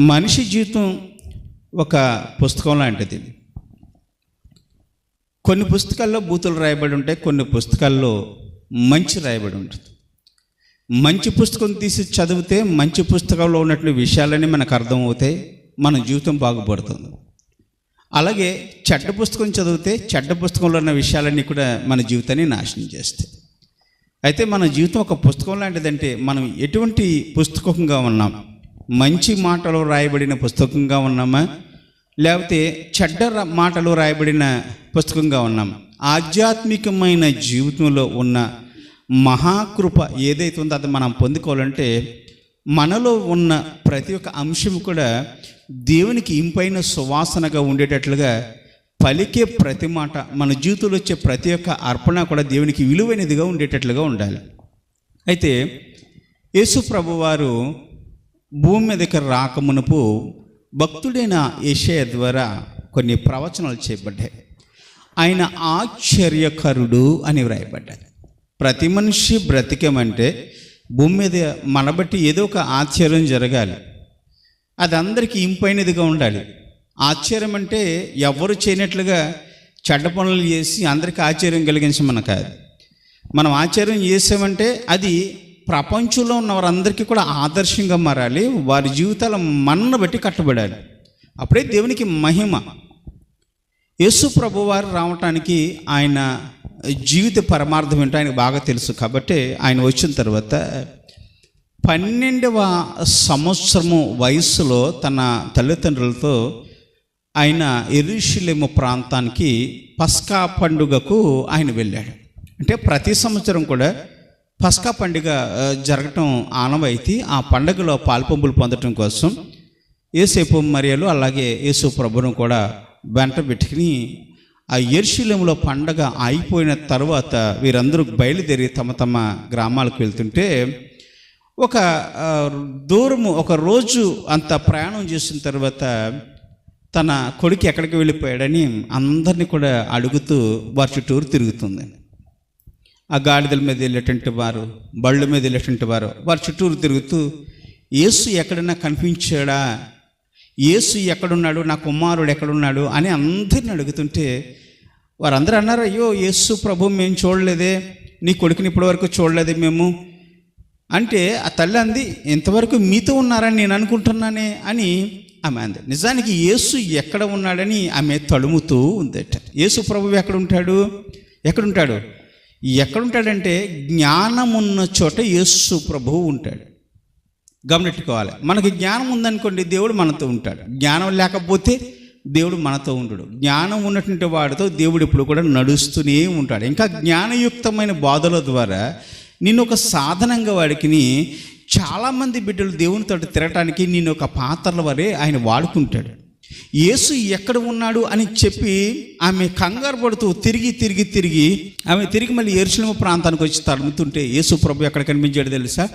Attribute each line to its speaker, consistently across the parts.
Speaker 1: మనిషి జీవితం ఒక పుస్తకం లాంటిది. కొన్ని పుస్తకాల్లో బూతులు రాయబడి ఉంటాయి కొన్ని పుస్తకాల్లో మంచి రాయబడి ఉంటుంది. మంచి పుస్తకం తీసి చదివితే మంచి పుస్తకంలో ఉన్నటువంటి విషయాలన్నీ మనకు అర్థమవుతాయి మన జీవితం బాగుపడుతుంది. అలాగే చెడ్డ పుస్తకం చదివితే చెడ్డ పుస్తకంలో ఉన్న విషయాలన్నీ కూడా మన జీవితాన్ని నాశనం చేస్తాయి. అయితే మన జీవితం ఒక పుస్తకం లాంటిదంటే మనం ఎటువంటి పుస్తకంగా ఉన్నాం? మంచి మాటలు రాయబడిన పుస్తకంగా ఉన్నామా? లేకపోతే చెడ్డ మాటలు రాయబడిన పుస్తకంగా ఉన్నామా? ఆధ్యాత్మికమైన జీవితంలో ఉన్న మహాకృప ఏదైతే ఉందో అది మనం పొందుకోవాలంటే మనలో ఉన్న ప్రతి ఒక్క అంశం కూడా దేవునికి ఇంపైన సువాసనగా ఉండేటట్లుగా పలికే ప్రతి మాట మన జీవితంలో వచ్చే ప్రతి ఒక్క అర్పణ కూడా దేవునికి విలువైనదిగా ఉండేటట్లుగా ఉండాలి. అయితే యేసు ప్రభు వారు భూమి మీదకి రాకమునుపు భక్తుడైన యషయ ద్వారా కొన్ని ప్రవచనాలు చేయబడ్డాయి. ఆయన ఆశ్చర్యకరుడు అని వ్రాయబడ్డాయి. ప్రతి మనిషి బ్రతికమంటే భూమి మీద మన బట్టి ఏదో ఒక ఆశ్చర్యం జరగాలి. అది అందరికీ ఇంపైనదిగా ఉండాలి. ఆశ్చర్యం అంటే ఎవరు చేయనట్లుగా చెడ్డ పనులు చేసి అందరికీ ఆశ్చర్యం కలిగించమని కాదు. మనం ఆశ్చర్యం చేసామంటే అది ప్రపంచంలో ఉన్న వారందరికీ కూడా ఆదర్శంగా మారాలి వారి జీవితాల మన్నను బట్టి కట్టబడాలి. అప్పుడే దేవునికి మహిమ. యేసు ప్రభు వారు రావటానికి ఆయన జీవిత పరమార్థం ఏంటో ఆయనకు బాగా తెలుసు. కాబట్టి ఆయన వచ్చిన తర్వాత పన్నెండవ సంవత్సరము వయస్సులో తన తల్లిదండ్రులతో ఆయన ఎరుషులేము ప్రాంతానికి పస్కా పండుగకు ఆయన వెళ్ళాడు. అంటే ప్రతి సంవత్సరం కూడా పస్కా పండుగ జరగటం ఆనవాయితీ. ఆ పండుగలో పాల్పంపులు పొందటం కోసం ఏసేపు మరియలు అలాగే యేసు ప్రభును కూడా వెంట పెట్టుకుని ఆ ఏర్శీలంలో పండగ అయిపోయిన తర్వాత వీరందరూ బయలుదేరి తమ తమ గ్రామాలకు వెళ్తుంటే ఒక దూరము ఒక రోజు అంత ప్రయాణం చేసిన తర్వాత తన కొడుకు ఎక్కడికి వెళ్ళిపోయాడని అందరినీ కూడా అడుగుతూ వారి చుట్టూరు తిరుగుతుంది. ఆ గాడిదల మీద వెళ్ళేటువంటి వారు బళ్ళ మీద వెళ్ళేటువంటి వారు వారి చుట్టూరు తిరుగుతూ యేసు ఎక్కడన్నా కనిపించాడా? యేసు ఎక్కడున్నాడు? నా కుమారుడు ఎక్కడున్నాడు? అని అందరిని అడుగుతుంటే వారందరూ అన్నారు అయ్యో యేసు ప్రభు మేము చూడలేదే. నీ కొడుకుని ఇప్పటివరకు చూడలేదే మేము. అంటే ఆ తల్లి అంది ఇంతవరకు మీతో ఉన్నారని నేను అనుకుంటున్నానే అని ఆమె అంది. నిజానికి యేసు ఎక్కడ ఉన్నాడని ఆమె తడుముతూ ఉందట. యేసు ప్రభు ఎక్కడ ఉంటాడు ఎక్కడుంటాడు? ఎక్కడుంటాడంటే జ్ఞానమున్న చోట యేసు ప్రభువు ఉంటాడు. గమనెట్టుకోవాలి మనకి జ్ఞానం ఉందనుకోండి దేవుడు మనతో ఉంటాడు. జ్ఞానం లేకపోతే దేవుడు మనతో ఉండడు. జ్ఞానం ఉన్నటువంటి వాడితో దేవుడు ఇప్పుడు కూడా నడుస్తూనే ఉంటాడు. ఇంకా జ్ఞానయుక్తమైన బాధల ద్వారా నిన్ను ఒక సాధనంగా వాడికి చాలామంది బిడ్డలు దేవునితో తిరగటానికి నేను ఒక పాత్రల వరే ఆయన వాడుకుంటాడు. యేసు ఎక్కడ ఉన్నాడు అని చెప్పి ఆమె కంగారు పడుతూ తిరిగి తిరిగి తిరిగి ఆమె తిరిగి మళ్ళీ ఎరుసలేము ప్రాంతానికి వచ్చి తడుముతుంటే యేసు ప్రభు ఎక్కడ కనిపించాడు తెలుసా?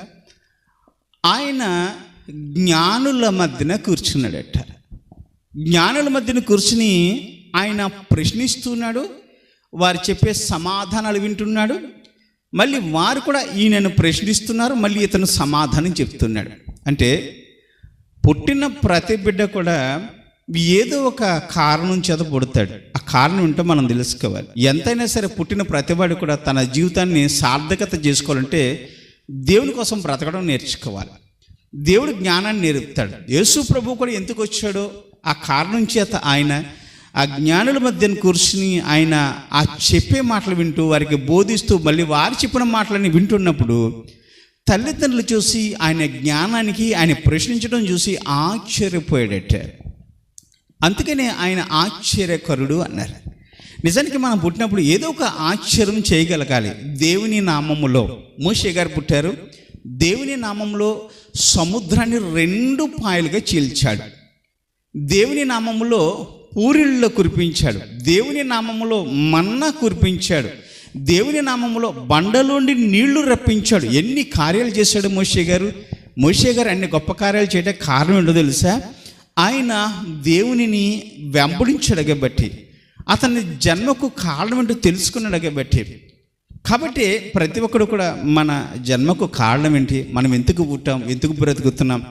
Speaker 1: ఆయన జ్ఞానుల మధ్యన కూర్చున్నాడట. జ్ఞానుల మధ్యన కూర్చుని ఆయన ప్రశ్నిస్తున్నాడు వారు చెప్పే సమాధానాలు వింటున్నాడు మళ్ళీ వారు కూడా ఈయనను ప్రశ్నిస్తున్నారు మళ్ళీ ఇతను సమాధానం చెప్తున్నాడు. అంటే పుట్టిన ప్రతి బిడ్డ కూడా ఏదో ఒక కారణం చేత పుడతాడు. ఆ కారణం ఏంటో మనం తెలుసుకోవాలి. ఎంతైనా సరే పుట్టిన ప్రతివాడు కూడా తన జీవితాన్ని సార్థకత చేసుకోవాలంటే దేవుని కోసం బ్రతకడం నేర్చుకోవాలి. దేవుడు జ్ఞానాన్ని నేర్పుతాడు. యేసు ప్రభు కూడా ఎందుకు వచ్చాడో ఆ కారణం చేత ఆయన ఆ జ్ఞానుల మధ్యన కూర్చుని ఆయన ఆ చెప్పే మాటలు వింటూ వారికి బోధిస్తూ మళ్ళీ వారు చెప్పిన మాటలని వింటున్నప్పుడు తల్లిదండ్రులు చూసి ఆయన జ్ఞానానికి ఆయన ప్రశ్నించడం చూసి ఆశ్చర్యపోయాడట అందుకనే ఆయన ఆశ్చర్యకరుడు అన్నారు. నిజానికి మనం పుట్టినప్పుడు ఏదో ఒక ఆశ్చర్యం చేయగలగాలి. దేవుని నామములో మోషే గారు పుట్టారు. దేవుని నామంలో సముద్రాన్ని రెండు పాయలుగా చీల్చాడు. దేవుని నామములో పూరిళ్ళలో కురిపించాడు. దేవుని నామములో మన్నా కురిపించాడు. దేవుని నామములో బండలోండి నీళ్ళు రప్పించాడు. ఎన్ని కార్యాలు చేశాడు మోషే గారు? మోషే గారు అన్ని గొప్ప కార్యాలు చేయడానికి కారణం ఏంటో తెలుసా? ఆయన దేవునిని వెంబడించాడు కాబట్టి అతని జన్మకు కారణం ఏంటో తెలుసుకున్నాడు కాబట్టి కాబట్టి ప్రతి ఒక్కడు కూడా మన జన్మకు కారణం ఏంటి? మనం ఎందుకు పుట్టాం? ఎందుకు బ్రతుకుతున్నాం?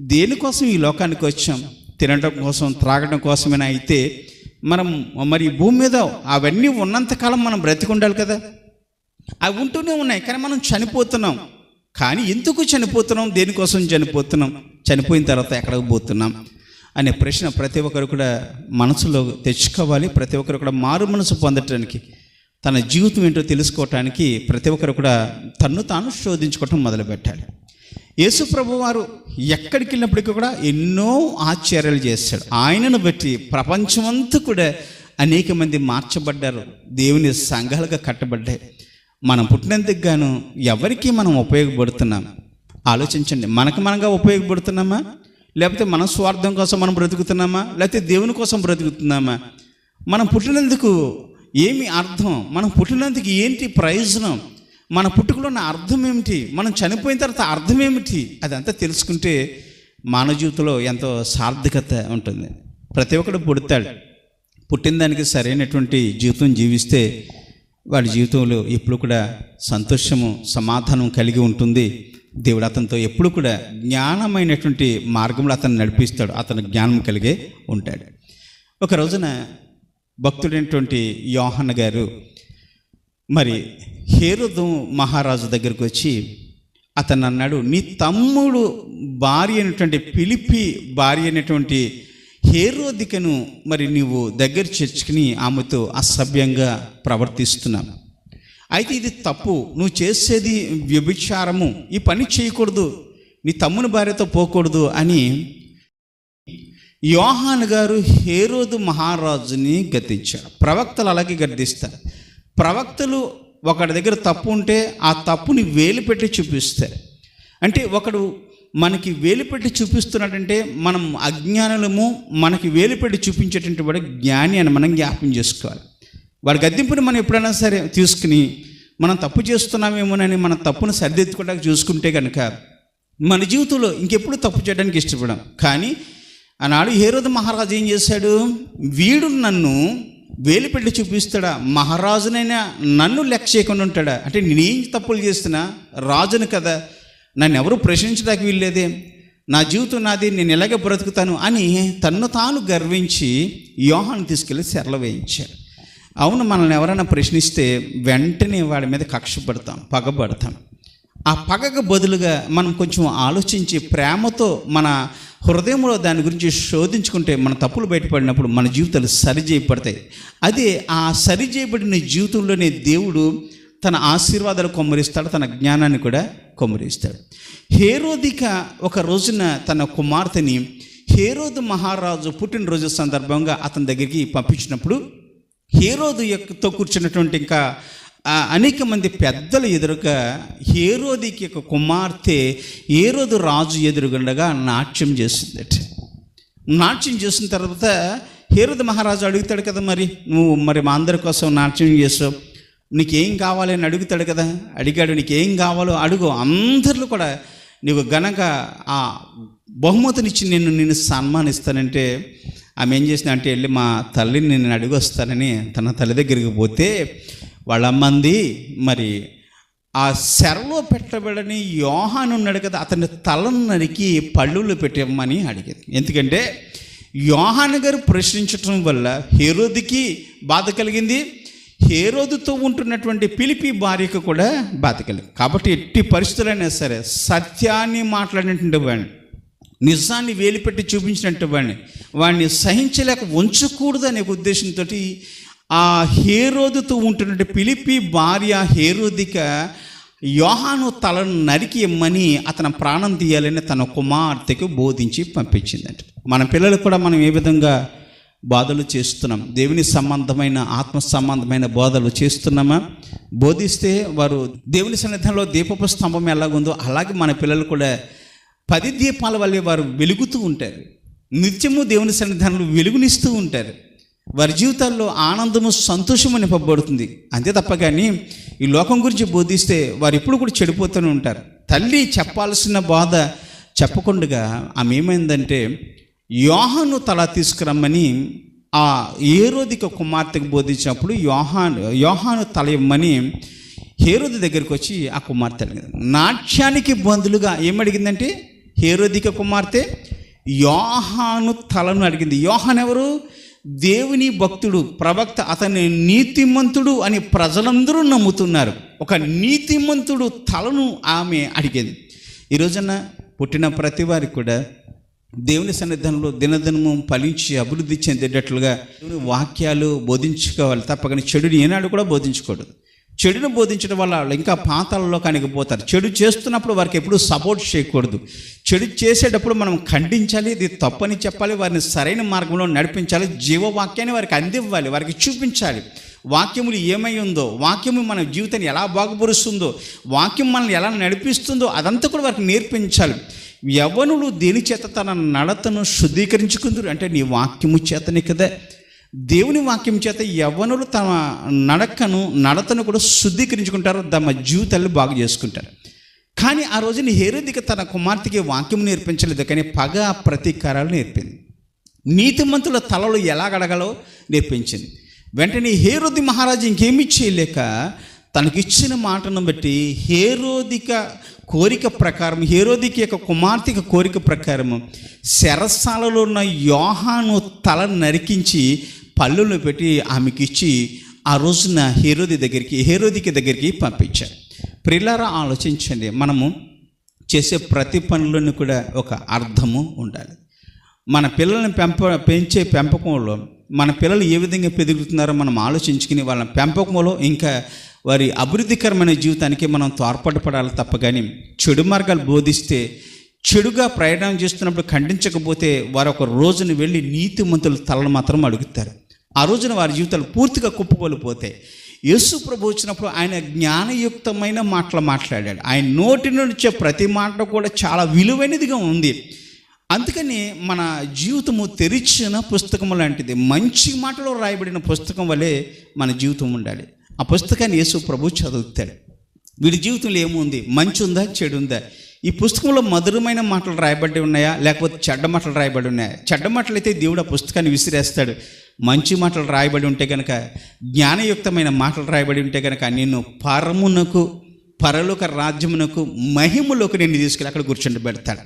Speaker 1: దేనికోసం ఈ లోకానికి వచ్చాం? తినడం కోసం త్రాగడం కోసమైనా అయితే మనం మరి భూమి మీద అవన్నీ ఉన్నంతకాలం మనం బ్రతికి ఉండాలి కదా. అవి ఉంటూనే ఉన్నాయి కానీ మనం చనిపోతున్నాం. కానీ ఎందుకు చనిపోతున్నాం? దేనికోసం చనిపోతున్నాం? చనిపోయిన తర్వాత ఎక్కడికి పోతున్నాం? అనే ప్రశ్న ప్రతి ఒక్కరు కూడా మనసులో తెచ్చుకోవాలి. ప్రతి ఒక్కరు కూడా మారు మనసు పొందటానికి తన జీవితం ఏంటో తెలుసుకోవటానికి ప్రతి ఒక్కరు కూడా తన్ను తాను శోధించుకోవటం మొదలుపెట్టాలి. యేసు ప్రభు వారు ఎక్కడికి వెళ్ళినప్పటికీ కూడా ఎన్నో ఆశ్చర్యాలు చేశాడు. ఆయనను బట్టి ప్రపంచమంతా కూడా అనేక మంది మార్చబడ్డారు. దేవుని సంఘాలుగా కట్టబడ్డాయి. మనం పుట్టినందుకు గాను ఎవరికి మనం ఉపయోగపడుతున్నాం? ఆలోచించండి. మనకు మనగా ఉపయోగపడుతున్నామా? లేకపోతే మన స్వార్థం కోసం మనం బ్రతుకుతున్నామా? లేకపోతే దేవుని కోసం బ్రతుకుతున్నామా? మనం పుట్టినందుకు ఏమి అర్థం? మనం పుట్టినందుకు ఏంటి ప్రయోజనం? మన పుట్టుకలో ఉన్న అర్థం ఏమిటి? మనం చనిపోయిన తర్వాత అర్థం ఏమిటి? అదంతా తెలుసుకుంటే మానవ జీవితంలో ఎంతో సార్థకత ఉంటుంది. ప్రతి ఒక్కడు పుడతాడు. పుట్టిన దానికి సరైనటువంటి జీవితం జీవిస్తే వాడి జీవితంలో ఎప్పుడు కూడా సంతోషము సమాధానం కలిగి ఉంటుంది. దేవుడు అతనితో ఎప్పుడు కూడా జ్ఞానమైనటువంటి మార్గంలో అతను నడిపిస్తాడు అతను జ్ఞానం కలిగే ఉంటాడు. ఒక రోజున భక్తుడైనటువంటి యోహన్న గారు మరి హేరుదు మహారాజు దగ్గరికి వచ్చి అతను అన్నాడు నీ తమ్ముడు భార్య అయినటువంటి పిలిపి భార్య అయినటువంటి హేరోదికను మరి నీవు దగ్గర చేర్చుకుని ఆమెతో అసభ్యంగా ప్రవర్తిస్తున్నావు. అయితే ఇది తప్పు. నువ్వు చేసేది వ్యభిచారము. ఈ పని చేయకూడదు. నీ తమ్ముని భార్యతో పోకూడదు అని యోహాన్ గారు హేరోదు మహారాజుని గద్దించారు. ప్రవక్తలు అలాగే గర్దిస్తారు ప్రవక్తలు ఒకడి దగ్గర తప్పు ఉంటే ఆ తప్పుని వేలు పెట్టి చూపిస్తారు. అంటే ఒకడు మనకి వేలు పెట్టి చూపిస్తున్నాడంటే మనం అజ్ఞానులము మనకి వేలు పెట్టి చూపించేటువంటి వాడు జ్ఞాని అని మనం జ్ఞాపం చేసుకోవాలి. వాడి గద్దెంపుని మనం ఎప్పుడైనా సరే తీసుకుని మనం తప్పు చేస్తున్నామేమోనని మన తప్పును సరిదిద్దుకోవడానికి చూసుకుంటే కనుక మన జీవితంలో ఇంకెప్పుడు తప్పు చేయడానికి ఇష్టపడం. కానీ ఆనాడు హేరోదు మహారాజు ఏం చేశాడు? వీడు నన్ను వేలిపెట్టి చూపిస్తాడా? మహారాజునైనా నన్ను లెక్క చేయకుండా ఉంటాడా? అంటే నేనేం తప్పులు చేస్తున్నా? రాజును కదా. నన్ను ఎవరు ప్రశ్నించడానికి వీల్లేదే. నా జీవితం నాది నేను ఎలాగే బ్రతుకుతాను అని తన్ను తాను గర్వించి యోహాన్ని తీసుకెళ్ళి సెరలు వేయించాడు. అవును మనల్ని ఎవరైనా ప్రశ్నిస్తే వెంటనే వాడి మీద కక్ష పడతాం పగబడతాం ఆ పగకు బదులుగా మనం కొంచెం ఆలోచించి ప్రేమతో మన హృదయంలో దాని గురించి శోధించుకుంటే మన తప్పులు బయటపడినప్పుడు మన జీవితాలు సరిచేయబడతాయి. అదే ఆ సరిచేయబడిన జీవితంలోనే దేవుడు తన ఆశీర్వాదాలు కొమ్మరిస్తాడు తన జ్ఞానాన్ని కూడా కొమ్మరిస్తాడు. హేరోదిక ఒక రోజున తన కుమార్తెని హేరోదు మహారాజు పుట్టినరోజు సందర్భంగా అతని దగ్గరికి పంపించినప్పుడు హేరోదు యొక్కతో కూర్చున్నటువంటి ఇంకా అనేక మంది పెద్దలు ఎదురుగా హేరోదికి యొక్క కుమార్తె ఏరోదు రాజు ఎదురుగుండగా నాట్యం చేసిందట. నాట్యం చేసిన తర్వాత హేరోదు మహారాజు అడుగుతాడు కదా మరి నువ్వు మరి మా అందరి కోసం నాట్యం చేసావు నీకేం కావాలి అని అడుగుతాడు కదా. అడిగాడు నీకేం కావాలో అడుగు అందరిలో కూడా నీకు ఘనంగా ఆ బహుమతినిచ్చి నేను నిన్ను సన్మానిస్తానంటే ఆమె ఏం చేసింది అంటే వెళ్ళి మా తల్లిని నేను అడిగి వస్తానని తన తల్లి దగ్గరికి పోతే వాళ్ళమ్మంది మరి ఆ శరలో పెట్టబడని యోహాన్ ఉన్నాడు కదా అతని తలను నరికి పళ్ళులు పెట్టమని అడిగింది. ఎందుకంటే యోహాన్ గారు ప్రశ్నించటం వల్ల హేరోదికి బాధ కలిగింది హేరోదుతో ఉంటున్నటువంటి పిలిపి భార్యకు కూడా బాధ కలిగింది. కాబట్టి ఎట్టి పరిస్థితులైనా సరే సత్యాన్ని మాట్లాడినటువంటి వాడిని నిజాన్ని వేలిపెట్టి చూపించినట్టు వాడిని. వాడిని సహించలేక ఉంచకూడదు అనే ఉద్దేశంతో ఆ హేరోదుతో ఉంటున్నట్టు పిలిపి భార్య హేరోదిక యోహాను తలను నరికి ఇమ్మని అతను ప్రాణం తీయాలని తన కుమార్తెకు బోధించి పంపించిందంట. మన పిల్లలు కూడా మనం ఏ విధంగా బాధలు చేస్తున్నాం? దేవుని సంబంధమైన ఆత్మ సంబంధమైన బోధలు చేస్తున్నామా? బోధిస్తే వారు దేవుని సన్నిధానంలో దీపపు స్తంభం ఎలాగుందో అలాగే మన పిల్లలు కూడా పది దీపాల వల్లే వారు వెలుగుతూ ఉంటారు. నిత్యము దేవుని సన్నిధానంలో వెలుగునిస్తూ ఉంటారు. వారి జీవితాల్లో ఆనందము సంతోషము నింపబడుతుంది. అంతే తప్ప కానీ ఈ లోకం గురించి బోధిస్తే వారు ఎప్పుడు కూడా చెడిపోతూనే ఉంటారు. తల్లి చెప్పాల్సిన బాధ చెప్పకుండా ఆమె ఏమైందంటే యోహాను తల తీసుకురమ్మని ఆ ఏరోదిక కుమార్తెకు బోధించినప్పుడు యోహాను యోహాను తల ఇమ్మని హేరోది దగ్గరికి వచ్చి ఆ కుమార్తె అడిగింది. నాట్యానికి బంధులుగా ఏమడిగిందంటే హేరోదిక కుమార్తె యోహాను తలను అడిగింది. యోహాన్ ఎవరు? దేవుని భక్తుడు ప్రవక్త అతని నీతిమంతుడు అని ప్రజలందరూ నమ్ముతున్నారు. ఒక నీతిమంతుడు తలను ఆమె అడిగింది. ఈ రోజున పుట్టిన ప్రతి వారికి కూడా దేవుని సన్నిధానంలో దినదినము ఫలించి అభివృద్ధి చెందేటట్లుగా దేవుని వాక్యాలు బోధించుకోవాలి. తప్పకని చెడుని ఏనాడు కూడా బోధించకూడదు. చెడును బోధించడం వల్ల వాళ్ళు ఇంకా పాతాలలో పోతారు చెడు చేస్తున్నప్పుడు వారికి ఎప్పుడు సపోర్ట్ చేయకూడదు. చెడు చేసేటప్పుడు మనం ఖండించాలి ఇది తప్పని చెప్పాలి వారిని సరైన మార్గంలో నడిపించాలి జీవవాక్యాన్ని వారికి అందివ్వాలి వారికి చూపించాలి. వాక్యములు ఏమై ఉందో వాక్యము మన జీవితాన్ని ఎలా బాగుపరుస్తుందో వాక్యం మనల్ని ఎలా నడిపిస్తుందో అదంతా కూడా వారికి నేర్పించాలి. యవనులు దేని చేత తన నడతను శుద్ధీకరించుకుందరు? అంటే నీ వాక్యము చేతనే కదా. దేవుని వాక్యం చేత యవ్వనులు తమ నడకను నడతను కూడా శుద్ధీకరించుకుంటారు తమ జీవితాలు బాగు చేసుకుంటారు. కానీ ఆ రోజున హేరోదిక తన కుమార్తెకి వాక్యం నేర్పించలేదు కానీ పగ ప్రతీకారాలు నేర్పింది. నీతిమంతుల తలలు ఎలా గడగలో నేర్పించింది. వెంటనే హేరోది మహారాజు ఇంకేమీ చేయలేక తనకిచ్చిన మాటను బట్టి హేరోదిక కోరిక ప్రకారం హేరోదికి యొక్క కుమార్తెక కోరిక ప్రకారం శరసాలలో ఉన్న యోహాను తల నరికించి పళ్ళులో పెట్టి ఆమెకి ఇచ్చి ఆ రోజున హేరోది దగ్గరికి హేరోదికి దగ్గరికి పంపించారు. ప్రిల్లారా ఆలోచించండి. మనము చేసే ప్రతి పనులను కూడా ఒక అర్థము ఉండాలి. మన పిల్లల్ని పెంప పెంచే పెంపకంలో మన పిల్లలు ఏ విధంగా పెరుగుతున్నారో మనం ఆలోచించుకుని వాళ్ళ పెంపకంలో ఇంకా వారి అభివృద్ధికరమైన జీవితానికి మనం తోడ్పడపడాలి తప్ప కానీ చెడు మార్గాలు బోధిస్తే చెడుగా ప్రయాణం చేస్తున్నప్పుడు ఖండించకపోతే వారు ఒక రోజున వెళ్ళి నీతిమంతుల తలను మాత్రం అడుగుతారు. ఆ రోజున వారి జీవితాలు పూర్తిగా కుప్పకొలిపోతాయి యేసు ప్రభు వచ్చినప్పుడు ఆయన జ్ఞానయుక్తమైన మాటలు మాట్లాడాడు. ఆయన నోటి నుంచి ప్రతి మాట కూడా చాలా విలువైనదిగా ఉంది. అందుకని మన జీవితము తెరిచిన పుస్తకం లాంటిది మంచి మాటలో రాయబడిన పుస్తకం వలె మన జీవితం ఉండాలి. ఆ పుస్తకాన్ని యేసు ప్రభు చదువుతాడు. వీడి జీవితంలో ఏముంది? మంచి ఉందా? చెడు ఉందా? ఈ పుస్తకంలో మధురమైన మాటలు రాయబడి ఉన్నాయా? లేకపోతే చెడ్డ మాటలు రాయబడి ఉన్నాయా? చెడ్డ మాటలు అయితే దేవుడు ఆ పుస్తకాన్ని విసిరేస్తాడు. మంచి మాటలు రాయబడి ఉంటే కనుక జ్ఞానయుక్తమైన మాటలు రాయబడి ఉంటే కనుక నేను పరమునకు పరలోక రాజ్యమునకు మహిములోకి నేను తీసుకెళ్ళి అక్కడ కూర్చుండి పెడతాడు.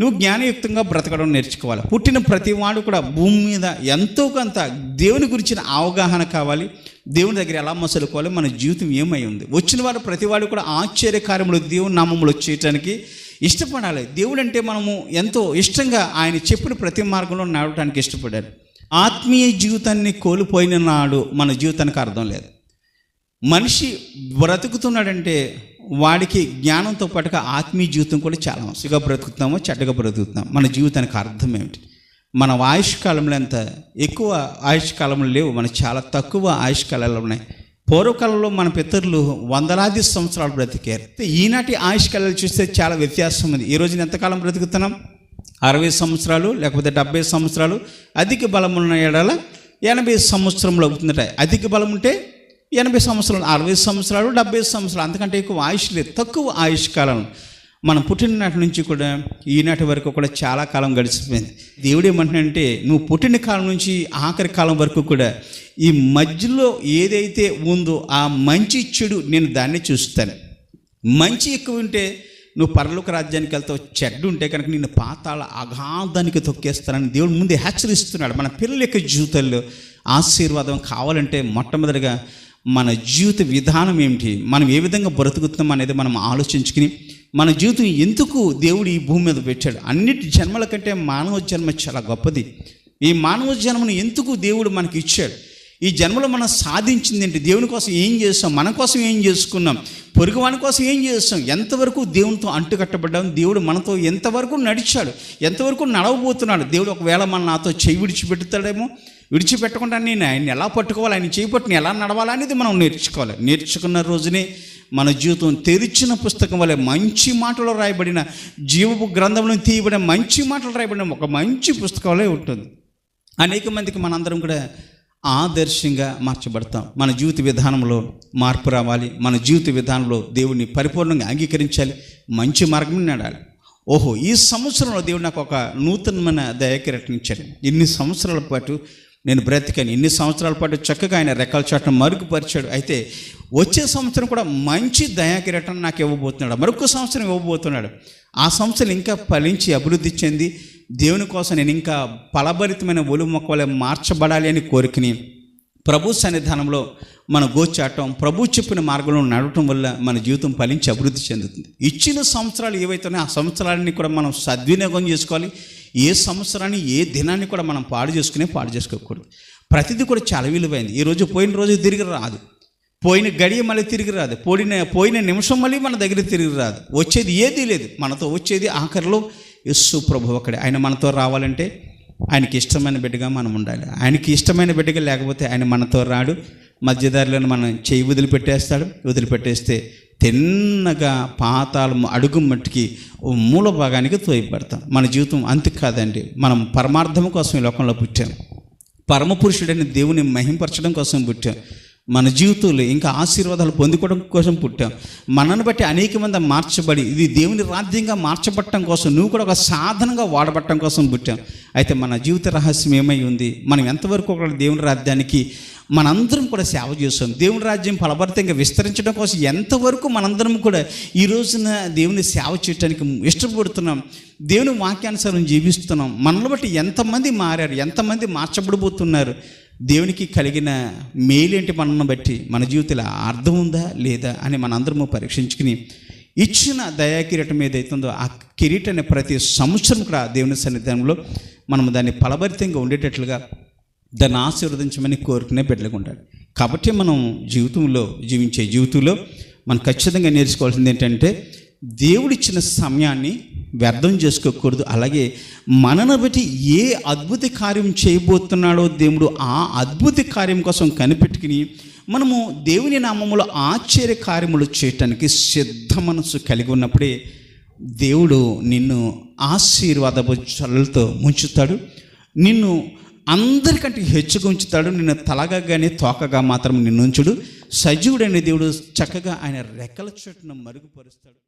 Speaker 1: నువ్వు జ్ఞానయుక్తంగా బ్రతకడం నేర్చుకోవాలి. పుట్టిన ప్రతివాడు కూడా భూమి మీద ఎంతో కొంత దేవుని గురించిన అవగాహన కావాలి. దేవుని దగ్గర ఎలా మసలుకోవాలి? మన జీవితం ఏమై ఉంది? వచ్చిన వాడు ప్రతివాడు కూడా ఆశ్చర్యకార్యములు దేవుని నామములు చేయటానికి ఇష్టపడాలి. దేవుడు అంటే మనము ఎంతో ఇష్టంగా ఆయన చెప్పిన ప్రతి మార్గంలో నడవడానికి ఇష్టపడాలి. ఆత్మీయ జీవితాన్ని కోల్పోయిన నాడు మన జీవితానికి అర్థం లేదు. మనిషి బ్రతుకుతున్నాడంటే వాడికి జ్ఞానంతో పాటుగా ఆత్మీయ జీవితం కూడా చాలా మంచిగా బ్రతుకుతామో చెడ్డగా బ్రతుకుతున్నాం మన జీవితానికి అర్థం ఏమిటి? మన ఆయుష్ కాలంలో ఎంత ఎక్కువ ఆయుష్ లేవు మన చాలా తక్కువ ఆయుష్కాలాలు ఉన్నాయి. పూర్వకాలంలో మన పితరులు వందలాది సంవత్సరాలు బ్రతికారు. ఈనాటి ఆయుష్కాలాలు చూస్తే చాలా వ్యత్యాసం ఉంది. ఈ రోజున ఎంతకాలం బ్రతుకుతున్నాం? అరవై సంవత్సరాలు లేకపోతే డెబ్బై సంవత్సరాలు అధిక బలం ఉన్న ఏడాల ఎనభై సంవత్సరంలో అవుతుందట. అధిక బలం ఉంటే ఎనభై సంవత్సరాలు అరవై సంవత్సరాలు డెబ్బై సంవత్సరాలు అంతకంటే ఎక్కువ ఆయుష్ లేదు తక్కువ ఆయుష్ కాలం. మనం పుట్టిన నాటి నుంచి కూడా ఈనాటి వరకు కూడా చాలా కాలం గడిచిపోయింది. దేవుడు ఏమంటున్నాడంటే నువ్వు పుట్టిన కాలం నుంచి ఆఖరి కాలం వరకు కూడా ఈ మధ్యలో ఏదైతే ఉందో ఆ మంచి చెడు నేను దాన్ని చూస్తాను. మంచి ఎక్కువ ఉంటే నువ్వు పరలోక రాజ్యానికి వెళ్తావు చెడ్డు ఉంటే కనుక నిన్ను పాతాళ అగాధానికి తొక్కేస్తానని దేవుడు ముందు హెచ్చరిస్తున్నాడు. మన పిల్లల యొక్క జీవితాల్లో ఆశీర్వాదం కావాలంటే మొట్టమొదటిగా మన జీవిత విధానం ఏమిటి? మనం ఏ విధంగా బ్రతుకుతున్నాం అనేది మనం ఆలోచించుకుని మన జీవితం ఎందుకు దేవుడు ఈ భూమి మీద పెట్టాడు? అన్నిటి జన్మల కంటే మానవ జన్మ చాలా గొప్పది. ఈ మానవ జన్మను ఎందుకు దేవుడు మనకి ఇచ్చాడు? ఈ జన్మలో మనం సాధించింది ఏంటి? దేవుని కోసం ఏం చేస్తాం? మన కోసం ఏం చేసుకున్నాం? పొరుగు వాని కోసం ఏం చేస్తాం? ఎంతవరకు దేవునితో అంటుకట్టబడ్డాం? దేవుడు మనతో ఎంతవరకు నడిచాడు? ఎంతవరకు నడవబోతున్నాడు? దేవుడు ఒకవేళ మన నాతో చేయి విడిచిపెడతాడేమో విడిచిపెట్టకుండా నేను ఆయన్ని ఎలా పట్టుకోవాలి? ఆయన చేయి పట్టుని ఎలా నడవాలి అనేది మనం నేర్చుకోవాలి. నేర్చుకున్న రోజునే మన జీవితం తెరిచిన పుస్తకం వల్ల మంచి మాటలు రాయబడిన జీవపు గ్రంథంలో తీయబడిన మంచి మాటలు రాయబడిన ఒక మంచి పుస్తకం వల్లే ఉంటుంది. అనేక మందికి మనందరం కూడా ఆదర్శంగా మార్చబడతాం. మన జీవిత విధానంలో మార్పు రావాలి. మన జీవిత విధానంలో దేవుడిని పరిపూర్ణంగా అంగీకరించాలి. మంచి మార్గం నడాలి ఓహో ఈ సంవత్సరంలో దేవుడు నాకు ఒక నూతనమైన దయ దయకిరటనిచ్చాడు ఇన్ని సంవత్సరాల పాటు నేను బ్రతికాను. ఇన్ని సంవత్సరాల పాటు చక్కగా ఆయన రెక్కల చాటను మరుగుపరిచాడు. అయితే వచ్చే సంవత్సరం కూడా మంచి దయాకిరటం నాకు ఇవ్వబోతున్నాడు. మరొక సంవత్సరం ఇవ్వబోతున్నాడు. ఆ సంవత్సరం ఇంకా ఫలించి అభివృద్ధి చెంది దేవుని కోసం నేను ఇంకా ఫలభరితమైన ఒలు మొక్కలే మార్చబడాలి అని కోరికని ప్రభు సన్నిధానంలో మన గోచాటం ప్రభు చెప్పిన మార్గంలో నడవటం వల్ల మన జీవితం ఫలించి అభివృద్ధి చెందుతుంది. ఇచ్చిన సంవత్సరాలు ఏవైతున్నాయో ఆ సంవత్సరాలని కూడా మనం సద్వినియోగం చేసుకోవాలి. ఏ సంవత్సరాన్ని ఏ దినాన్ని కూడా మనం పాడు చేసుకునే పాడు చేసుకోకూడదు. ప్రతిదీ కూడా చాలా విలువైంది. ఈరోజు పోయిన రోజు తిరిగి రాదు. పోయిన గడియ మళ్ళీ తిరిగి రాదు. పోయిన పోయిన నిమిషం మళ్ళీ మన దగ్గర తిరిగి రాదు. వచ్చేది ఏదీ లేదు. మనతో వచ్చేది ఆఖరిలో యస్సు ప్రభు ఒకడే ఆయన మనతో రావాలంటే ఆయనకి ఇష్టమైన బిడ్డగా మనం ఉండాలి. ఆయనకి ఇష్టమైన బిడ్డగా లేకపోతే ఆయన మనతో రాడు. మధ్యదారిలో మనం చేయి వదిలిపెట్టేస్తాడు. వదిలిపెట్టేస్తే తిన్నగా పాతాళం అడుగు మట్టికి మూల భాగానికి తోయబడతాం. మన జీవితం అంతే కాదండి మనం పరమార్థం కోసం ఈ లోకంలో పుట్టాం. పరమపురుషుడైన దేవుని మహింపరచడం కోసం పుట్టాం. మన జీవితంలో ఇంకా ఆశీర్వాదాలు పొందుకోవడం కోసం పుట్టాం. మనను బట్టి అనేక మంది మార్చబడి ఇది దేవుని రాజ్యంగా మార్చబట్టడం కోసం నువ్వు కూడా ఒక సాధనంగా వాడబట్టడం కోసం పుట్టాం. అయితే మన జీవిత రహస్యం ఏమై ఉంది? మనం ఎంతవరకు ఒక దేవుని రాజ్యానికి మనందరం కూడా సేవ చేస్తాం. దేవుని రాజ్యం ఫలభరితంగా విస్తరించడం కోసం ఎంతవరకు మనందరం కూడా ఈ రోజున దేవుని సేవ చేయడానికి ఇష్టపడుతున్నాం. దేవుని వాక్యానుసారం జీవిస్తున్నాం. మనల్ని బట్టి ఎంతమంది మారారు ఎంతమంది మార్చబడిపోతున్నారు దేవునికి కలిగిన మేలేంటి మనల్ని బట్టి? మన జీవితంలో అర్థం ఉందా లేదా అని మనందరము పరీక్షించుకుని ఇచ్చిన దయా కిరీటం ఏదైతుందో ఆ కిరీటాన్ని ప్రతి సంవత్సరం కూడా దేవుని సన్నిధానంలో మనం దాన్ని ఫలభరితంగా ఉండేటట్లుగా దాన్ని ఆశీర్వదించమని కోరుకునే బిడ్డలుగా కాబట్టి మనం జీవితంలో జీవించే జీవితంలో మనం ఖచ్చితంగా నేర్చుకోవాల్సింది ఏంటంటే దేవుడిచ్చిన సమయాన్ని వ్యర్థం చేసుకోకూడదు. అలాగే మనను బట్టి ఏ అద్భుత కార్యం చేయబోతున్నాడో దేవుడు ఆ అద్భుత కార్యం కోసం కనిపెట్టుకుని మనము దేవుని నామములో ఆశ్చర్య కార్యములు చేయటానికి సిద్ధ మనసు కలిగి ఉన్నప్పుడే దేవుడు నిన్ను ఆశీర్వాదపు చల్లలతో ముంచుతాడు. నిన్ను అందరికంటే హెచ్చుగా ఉంచుతాడు నిన్ను తలగా కానీ తోకగా మాత్రం నిన్నుంచుడు సజీవుడైన దేవుడు చక్కగా ఆయన రెక్కల చోటును మరుగుపరుస్తాడు.